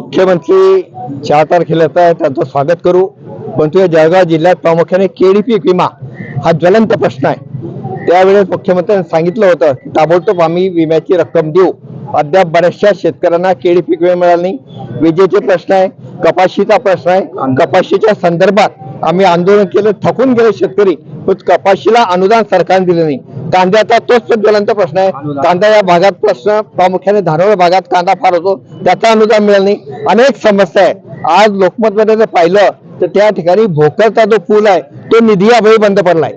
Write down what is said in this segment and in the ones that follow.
मुख्यमंत्री चार तारखेला आहे त्यांचं स्वागत करू. परंतु या जळगाव जिल्ह्यात प्रामुख्याने केळी पीक विमा हा ज्वलंत प्रश्न आहे. त्यावेळेस मुख्यमंत्र्यांनी सांगितलं होतं की ताबडतोब आम्ही विम्याची रक्कम देऊ. अद्याप बऱ्याचशा शेतकऱ्यांना केळी पीक विमा मिळाला नाही. विजेचे प्रश्न आहे कपाशीचा प्रश्न आहे. कपाशीच्या संदर्भात आम्ही आंदोलन केलं थकून गेले शेतकरी. पण कपाशीला अनुदान सरकारने दिलं नाही. कांद्याचा तोच तो ज्वलंत प्रश्न आहे. कांदा या भागात प्रश्न प्रामुख्याने धारोळ भागात कांदा फार होतो. त्याचा अनुदान मिळालं नाही. अनेक समस्या आहे. आज लोकमत मध्ये जर पाहिलं तर त्या ठिकाणी भोकरचा जो पूल आहे तो निधी अभावी बंद पडलाय.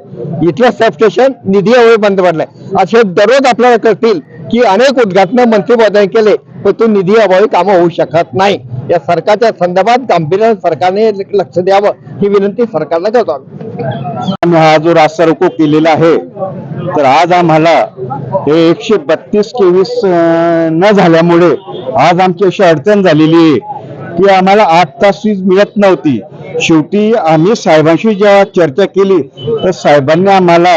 इथलं सबस्टेशन निधी अभावी बंद पडलाय. असे दररोज आपल्याला कळतील की अनेक उद्घाटन मंत्री महोदयाने केले पण तो निधी अभावी कामं होऊ शकत नाही. या सरकारच्या संदर्भात गांभीर्याने सरकारने लक्ष द्यावं ही विनंती सरकारला करतो आम्ही. हा जो रास्ता रोको केलेला आहे तर आज आम्हाला हे एकशे बत्तीस केवीस न झाल्यामुळे आज आमची अशी अडचण झालेली आहे की आम्हाला आठ तास वीज मिळत नव्हती शेवटी आम्ही साहेबांशी जेव्हा चर्चा केली तर साहेबांनी आम्हाला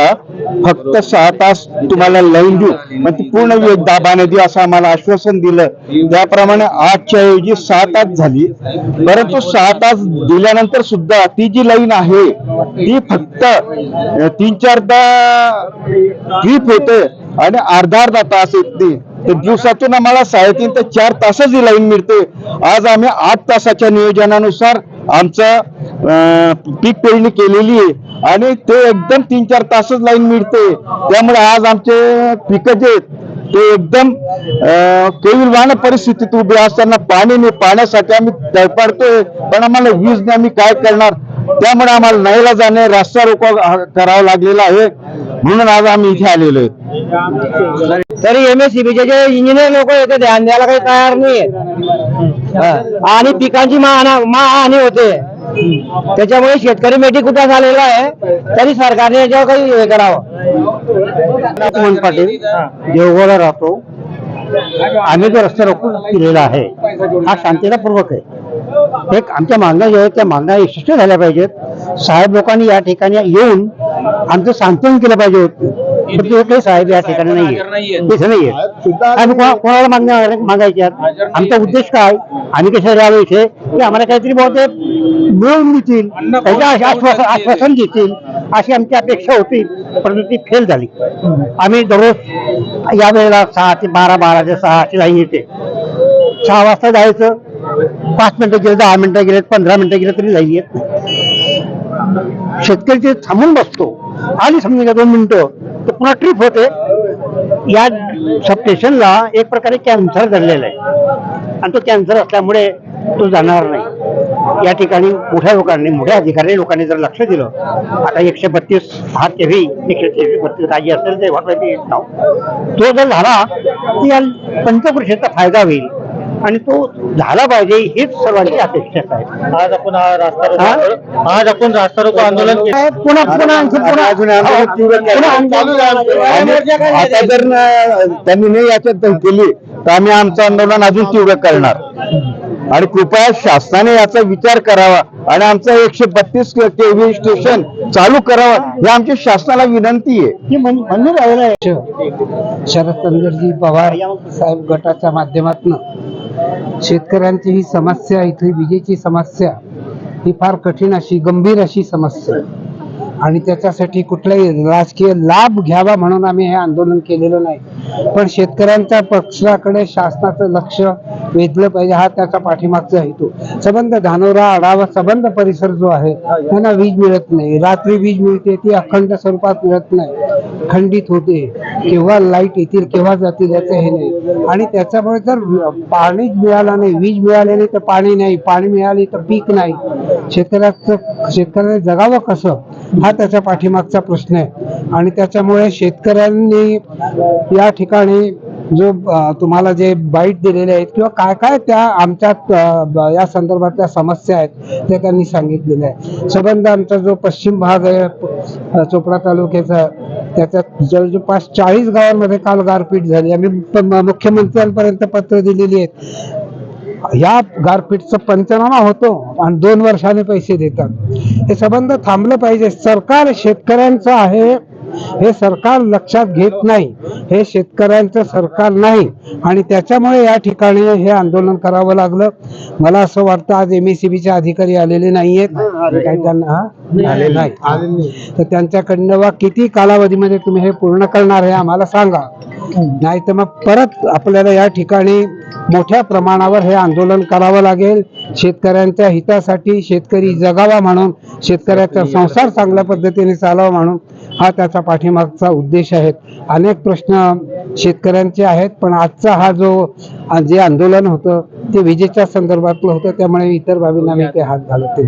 फक्त सहा तास तुम्हाला लाईन देऊ. मग ती पूर्ण वेळ दाबाने देऊ असं आम्हाला आश्वासन दिलं. त्याप्रमाणे आठच्या ऐवजी सहा तास झाली. परंतु सहा तास दिल्यानंतर सुद्धा ती जी लाईन आहे ती फक्त तीन चारदा ट्रीप होते आणि अर्धा अर्धा तास येते. तर दिवसातून आम्हाला साडेतीन ते चार तासच ही लाईन मिळते. आज आम्ही आठ तासाच्या नियोजनानुसार आमचं पीक पेरणी केलेली आहे. आणि ते एकदम तीन चार तासच लाईन मिळते. त्यामुळे आज आमचे पिकं जे आहेत ते एकदम केविलवान परिस्थितीत उभे असताना पाणी नाही पाण्यासाठी आम्ही तळपडतोय पण आम्हाला वीज नाही आम्ही काय करणार? त्यामुळे आम्हाला नाहीला जाणे रस्ता रोको करावा लागलेला आहे. म्हणून आज आम्ही इथे आलेलो आहे. तरी एम एस सीबीचे जे इंजिनियर लोक येते ध्यान द्यायला काही तयार नाही आणि पिकांची महाना महाहानी होते. त्याच्यामुळे शेतकरी मेटी कुठं झालेला आहे तरी सरकारने याच्यावर काही हे करावं. पाटील देवगडला राहतो. आम्ही जो रस्ता रोखून केलेला आहे हा शांततापूर्वक आहे. एक आमच्या मागण्या ज्या आहेत त्या मागण्या यशस्वी झाल्या पाहिजेत. साहेब लोकांनी या ठिकाणी येऊन आमचं सांत्वन केलं पाहिजे. होतं ते साहेब या ठिकाणी नाहीये. तिथे नाहीये. आम्ही कोणा- कोणाला मागण्या मागायच्या आमचा उद्देश काय? आम्ही कशाला आलो इथे? की आम्हाला काहीतरी मिळवून देतील. त्याचं आश्वा- आश्वासन आश्वासन देतील. अशी आमची अपेक्षा होती परंतु ती फेल झाली. आम्ही दररोज या वेळेला सहा ते बारा बारा ते सहा अशी लाईन येते. सहा वाजता जायचं. पाच मिनिटं गेले दहा मिनिटं गेले पंधरा मिनिटं गेले तरी लाईन येत नाही. शेतकरी तिथे थांबून बसतो. आणि समजा दोन मिनिटं. तर पुन्हा ट्रिप होते. या सब एक प्रकारे कॅन्सर झालेला आहे. आणि तो कॅन्सर असल्यामुळे तो जाणार नाही. या ठिकाणी मोठ्या लोकांनी मोठ्या अधिकारी लोकांनी जर लक्ष दिलं आता एकशे बत्तीस हा तेवी एकशे तेवीस बत्तीस काही असेल ते वाटवायचे येत नाव. तो जर झाला तर या पंचकृषीचा फायदा होईल. आणि तो झाला पाहिजे हीच सर्वांची अपेक्षा आहे. आज आपण हा रास्ता रोको- आज आपण रास्ता रोको आंदोलन पुन्हा पुन्हा पुन्हा. आता जर त्यांनी नाही याच्यात केली तर आम्ही आमचं आंदोलन अजून तीव्र करणार. आणि कृपया शासनाने याचा विचार करावा आणि आमचं एकशे बत्तीस केव्ही स्टेशन चालू करावं ही आमची शासनाला विनंती आहे. म्हणून आहे शरदचंद्रजी पवार साहेब गटाच्या माध्यमातून शेतकऱ्यांची ही समस्या इथली विजेची समस्या ही फार कठीण अशी गंभीर अशी समस्या. आणि त्याच्यासाठी कुठलाही राजकीय लाभ घ्यावा म्हणून आम्ही हे आंदोलन केलेलं नाही. पण शेतकऱ्यांच्या पक्षाकडे शासनाचं लक्ष वेधलं पाहिजे हा त्याचा पाठीमागचा हेतू. सबंध धानोरा आढावा सबंध परिसर जो आहे त्यांना वीज मिळत नाही. रात्री वीज मिळते ती अखंड स्वरूपात मिळत नाही. खंडित होते. केव्हा लाइट येतील केव्हा जातील याचं हे नाही. आणि त्याच्यामुळे जर पाणीच मिळालं नाही वीज मिळाली नाही तर पाणी नाही पाणी मिळाली तर पीक नाही. शेतकऱ्याचं शेतकऱ्याने जगावं कसं? हा त्याच्या पाठीमागचा प्रश्न आहे. आणि त्याच्यामुळे शेतकऱ्यांनी या ठिकाणी जो तुम्हाला जे बाईट दिलेले आहेत किंवा काय काय त्या आमच्या या संदर्भातल्या समस्या आहेत त्या त्यांनी सांगितलेल्या आहे. सबंध आमचा जो पश्चिम भाग आहे चोपडा तालुक्याचा त्याच्यात जवळपास चाळीस गावांमध्ये काल गारपीट झाली. आम्ही मुख्यमंत्र्यांपर्यंत पत्र दिलेली आहेत. ह्या गारपीटचा पंचनामा होतो आणि दोन वर्षाने पैसे देतात. हे संबंध थांबलं पाहिजे. सरकार शेतकऱ्यांचं आहे हे सरकार लक्षात घेत नाही. हे शेतकऱ्यांचं सरकार नाही. आणि त्याच्यामुळे या ठिकाणी हे आंदोलन करावं लागलं. मला असं वाटतं आज एम चे अधिकारी आलेले नाहीयेत. काही त्यांना? आले नाही. तर त्यांच्याकडनं वा किती कालावधीमध्ये तुम्ही हे पूर्ण करणार हे आम्हाला सांगा. नाही तर मग परत आपल्याला या ठिकाणी मोठ्या प्रमाणावर हे आंदोलन करावं लागेल. शेतकऱ्यांच्या हितासाठी शेतकरी जगावा म्हणून शेतकऱ्याचा संसार चांगल्या पद्धतीने चालावा म्हणून हा त्याचा पाठीमागचा उद्देश आहे. अनेक प्रश्न शेतकऱ्यांचे आहेत पण आजचा हा जो जे आंदोलन होतं ते विजेच्या संदर्भातलं होतं त्यामुळे इतर बाबींना मी ते हात घालत ते